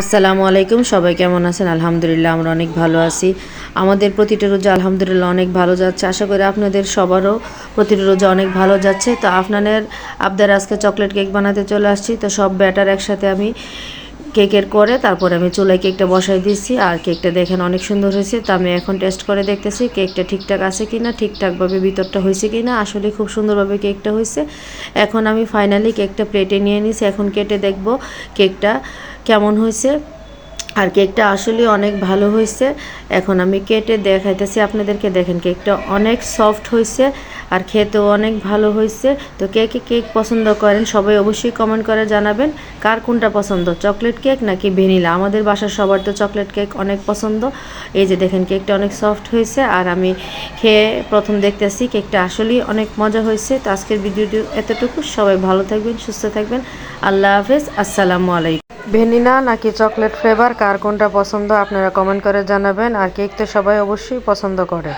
আসসালামু আলাইকুম, সবাই কেমন আছেন? আলহামদুলিল্লাহ, আমরা অনেক ভালো আছি। আমাদের প্রতিটা রোজা আলহামদুলিল্লাহ অনেক ভালো যাচ্ছে। আশা করি আপনাদের সবারও প্রতিটা রোজা অনেক ভালো যাচ্ছে। তো আপনাদের আপনাদের আজকে চকলেট কেক বানাতে চলে আসছি। তো সব ব্যাটার একসাথে আমি কেকের করে, তারপরে আমি চুলায় কেকটা বসাই দিয়েছি আর কেকটা দেখেন অনেক সুন্দর হয়েছে। তো আমি এখন টেস্ট করে দেখতেছি, কেকটা ঠিকঠাক আছে কি না ঠিকঠাকভাবে ভিতরটা হয়েছে কি না আসলে খুব সুন্দরভাবে কেকটা হয়েছে। এখন আমি ফাইনালি কেকটা প্লেটে নিয়ে নিছি এখন কেটে দেখব কেকটা কেমন হয়েছে। আর কেকটা আসলে অনেক ভালো হয়েছে। এখন আমি কেটে দেখাইতেছি। আপনাদেরকে দেখেন, কেকটা অনেক সফট হয়েছে। আর খেতেও অনেক ভালো হয়েছে। তো কে কে কেক পছন্দ করেন সবাই অবশ্যই কমেন্ট করে জানাবেন। কার কোনটা পছন্দ চকলেট কেক নাকি ভ্যানিলা আমাদের বাসার সবার তো চকলেট কেক অনেক পছন্দ। এই যে দেখেন কেকটা অনেক সফট হয়েছে আর আমি খেয়ে প্রথম দেখতেছি কেকটা আসলেই অনেক মজা হয়েছে। তো আজকের ভিডিওটি এতটুকু। সবাই ভালো থাকবেন, সুস্থ থাকবেন। আল্লাহ হাফেজ। আসসালামু আলাইকুম। ভ্যানিলা নাকি চকলেট ফ্লেভার কার কোনটা পছন্দ আপনারা কমেন্ট করে জানাবেন। আর কেক তো সবাই অবশ্যই পছন্দ করে।